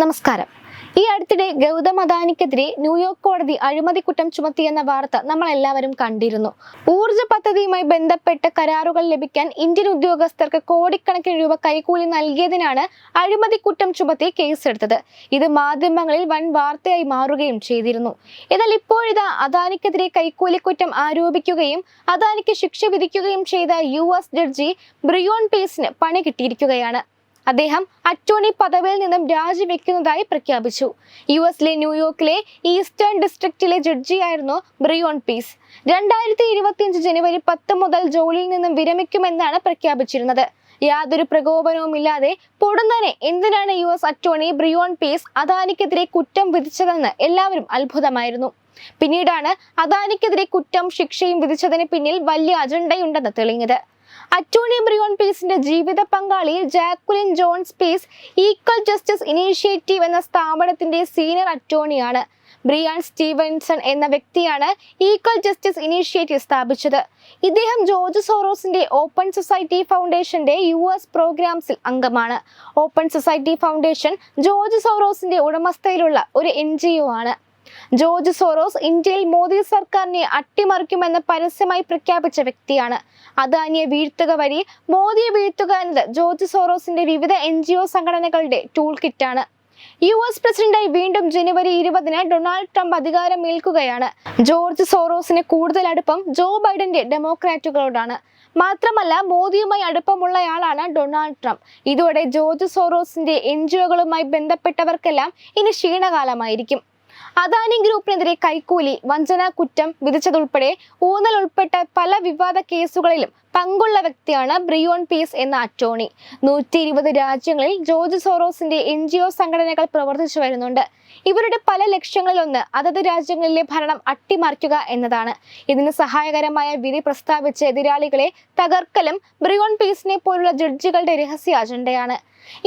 നമസ്കാരം. ഈ അടുത്തിടെ ഗൗതം അദാനിക്കെതിരെ ന്യൂയോർക്ക് കോടതി അഴിമതി കുറ്റം ചുമത്തിയെന്ന വാർത്ത നമ്മൾ എല്ലാവരും കണ്ടിരുന്നു. ഊർജ പദ്ധതിയുമായി ബന്ധപ്പെട്ട കരാറുകൾ ലഭിക്കാൻ ഇന്ത്യൻ ഉദ്യോഗസ്ഥർക്ക് കോടിക്കണക്കിന് രൂപ കൈക്കൂലി നൽകിയതിനാണ് അഴിമതി കുറ്റം ചുമത്തി കേസെടുത്തത്. ഇത് മാധ്യമങ്ങളിൽ വൻ വാർത്തയായി മാറുകയും ചെയ്തിരുന്നു. എന്നാൽ ഇപ്പോഴിതാ അദാനിക്കെതിരെ കൈക്കൂലി കുറ്റം ആരോപിക്കുകയും അദാനിക്ക് ശിക്ഷ വിധിക്കുകയും ചെയ്ത യു എസ് ജഡ്ജി ബ്രിയോൺ പേസിന് പണി കിട്ടിയിരിക്കുകയാണ്. അദ്ദേഹം അറ്റോർണി പദവിയിൽ നിന്നും രാജിവെക്കുന്നതായി പ്രഖ്യാപിച്ചു. യു എസിലെ ന്യൂയോർക്കിലെ ഈസ്റ്റേൺ ഡിസ്ട്രിക്റ്റിലെ ജഡ്ജിയായിരുന്നു ബ്രിയോൺ പീസ്. രണ്ടായിരത്തി ഇരുപത്തിയഞ്ച് ജനുവരി പത്ത് മുതൽ ജോലിയിൽ നിന്നും വിരമിക്കുമെന്നാണ് പ്രഖ്യാപിച്ചിരുന്നത്. യാതൊരു പ്രകോപനവുമില്ലാതെ പൊടുന്നനെ എന്തിനാണ് U S attorney Breon Peace അദാനിക്കെതിരെ കുറ്റം വിധിച്ചതെന്ന് എല്ലാവരും അത്ഭുതമായിരുന്നു. പിന്നീടാണ് അദാനിക്കെതിരെ കുറ്റം ശിക്ഷയും വിധിച്ചതിന് പിന്നിൽ വലിയ അജണ്ടയുണ്ടെന്ന് തെളിഞ്ഞത്. അറ്റോർണി ബ്രിയോൺ പീസിന്റെ ജീവിത പങ്കാളി Jacqueline Jones Peace Equal Justice Initiative എന്ന സ്ഥാപനത്തിന്റെ സീനിയർ അറ്റോണിയാണ് ബ്രിയാൻ സ്റ്റീവൻസൺ എന്ന വ്യക്തിയാണ് ഈക്വൽ ജസ്റ്റിസ് ഇനീഷ്യേറ്റീവ് സ്ഥാപിച്ചത്. ഇദ്ദേഹം ജോർജ് സോറോസിന്റെ ഓപ്പൺ സൊസൈറ്റി ഫൗണ്ടേഷന്റെ യു എസ് പ്രോഗ്രാംസിൽ അംഗമാണ്. ഓപ്പൺ സൊസൈറ്റി ഫൗണ്ടേഷൻ ജോർജ് സോറോസിന്റെ ഉടമസ്ഥയിലുള്ള ഒരു എൻ ആണ്. ജോർജ് സോറോസ് ഇന്ത്യയിൽ മോദി സർക്കാരിനെ അട്ടിമറിക്കുമെന്ന് പരസ്യമായി പ്രഖ്യാപിച്ച വ്യക്തിയാണ്. അദാനിയെ വീഴ്ത്തുക വഴി മോദിയെ വീഴ്ത്തുക എന്നത് ജോർജ് സോറോസിന്റെ വിവിധ എൻ സംഘടനകളുടെ ടൂൾ കിറ്റാണ് യു എസ് പ്രസിഡന്റായി വീണ്ടും ജനുവരി ഇരുപതിന് ഡൊണാൾഡ് ട്രംപ് അധികാരം ഏൽക്കുകയാണ്. ജോർജ് സോറോസിന് കൂടുതൽ അടുപ്പം ജോ ബൈഡന്റെ ഡെമോക്രാറ്റുകളോടാണ്. മാത്രമല്ല മോദിയുമായി അടുപ്പമുള്ളയാളാണ് ഡൊണാൾഡ് ട്രംപ്. ഇതോടെ ജോർജ് സോറോസിന്റെ എൻ ജി ബന്ധപ്പെട്ടവർക്കെല്ലാം ഇനി ക്ഷീണകാലമായിരിക്കും. അദാനി ഗ്രൂപ്പിനെതിരെ കൈക്കൂലി വഞ്ചന കുറ്റം വിധിച്ചതുൾപ്പെടെ ഊന്നൽ ഉൾപ്പെട്ട പല വിവാദ കേസുകളിലും പങ്കുള്ള വ്യക്തിയാണ് ബ്രിയോൺ പീസ് എന്ന അറ്റോണി. നൂറ്റി ഇരുപത് രാജ്യങ്ങളിൽ ജോർജ് സോറോസിന്റെ എൻ ജി ഒ സംഘടനകൾ പ്രവർത്തിച്ചു വരുന്നുണ്ട്. ഇവരുടെ പല ലക്ഷ്യങ്ങളിലൊന്ന് അതത് രാജ്യങ്ങളിലെ ഭരണം അട്ടിമറിക്കുക എന്നതാണ്. ഇതിന് സഹായകരമായ വിധി പ്രസ്താവിച്ച എതിരാളികളെ തകർക്കലും ബ്രിയോൺ പീസിനെ പോലുള്ള ജഡ്ജികളുടെ രഹസ്യ അജണ്ടയാണ്.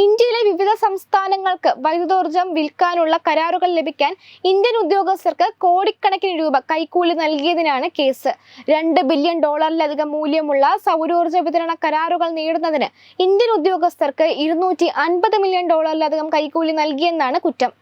ഇന്ത്യയിലെ വിവിധ സംസ്ഥാനങ്ങൾക്ക് വൈദ്യുതോർജം വിൽക്കാനുള്ള കരാറുകൾ ലഭിക്കാൻ ഇന്ത്യൻ ഉദ്യോഗസ്ഥർക്ക് കോടിക്കണക്കിന് രൂപ കൈക്കൂലി നൽകിയതിനാണ് കേസ്. രണ്ട് ബില്യൺ ഡോളറിലധികം മൂല്യമുള്ള സൗരോർജ വിതരണ കരാറുകൾ നേടുന്നതിന് ഇന്ത്യൻ ഉദ്യോഗസ്ഥർക്ക് ഇരുന്നൂറ്റി അൻപത് മില്യൺ ഡോളറിലധികം കൈക്കൂലി നൽകിയെന്നാണ് കുറ്റം.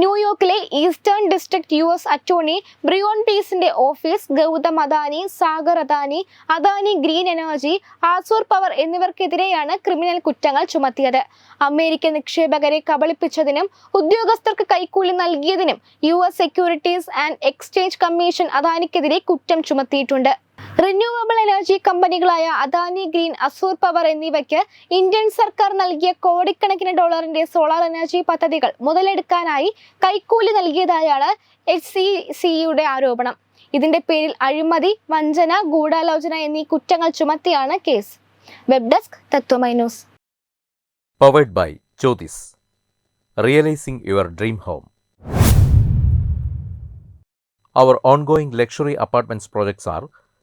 ന്യൂയോർക്കിലെ Eastern District U S attorney Breon പീസിന്റെ office Gautam Adani Sagar Adani Adani Green Energy Azure Power എന്നിവർക്കെതിരെയാണ് criminal കുറ്റങ്ങൾ ചുമത്തിയത്. അമേരിക്കൻ നിക്ഷേപകരെ കബളിപ്പിച്ചതിനും ഉദ്യോഗസ്ഥർക്ക് കൈക്കൂലി നൽകിയതിനും U S Securities and Exchange Commission അദാനിക്കെതിരെ കുറ്റം ചുമത്തിയിട്ടുണ്ട്. റിന്യൂവബിൾ എനർജി കമ്പനികളായ അദാനി ഗ്രീൻ അസൂർ പവർ എന്നിവയ്ക്ക് ഇന്ത്യൻ സർക്കാർ നൽകിയ കോടിക്കണക്കിന് ഡോളറിന്റെ സോളാർ എനർജി പദ്ധതികൾ മുതലെടുക്കാനായി കൈക്കൂലി നൽകിയതായാണ് എച്ച് സി സിയുടെ ആരോപണം. ഇതിന്റെ പേരിൽ അഴിമതി വഞ്ചന ഗൂഢാലോചന എന്നീ കുറ്റങ്ങൾ ചുമത്തിയാണ് case. Web desk Tatwamayi news. Powered by Jyothis realizing your dream home Our ongoing luxury apartments projects are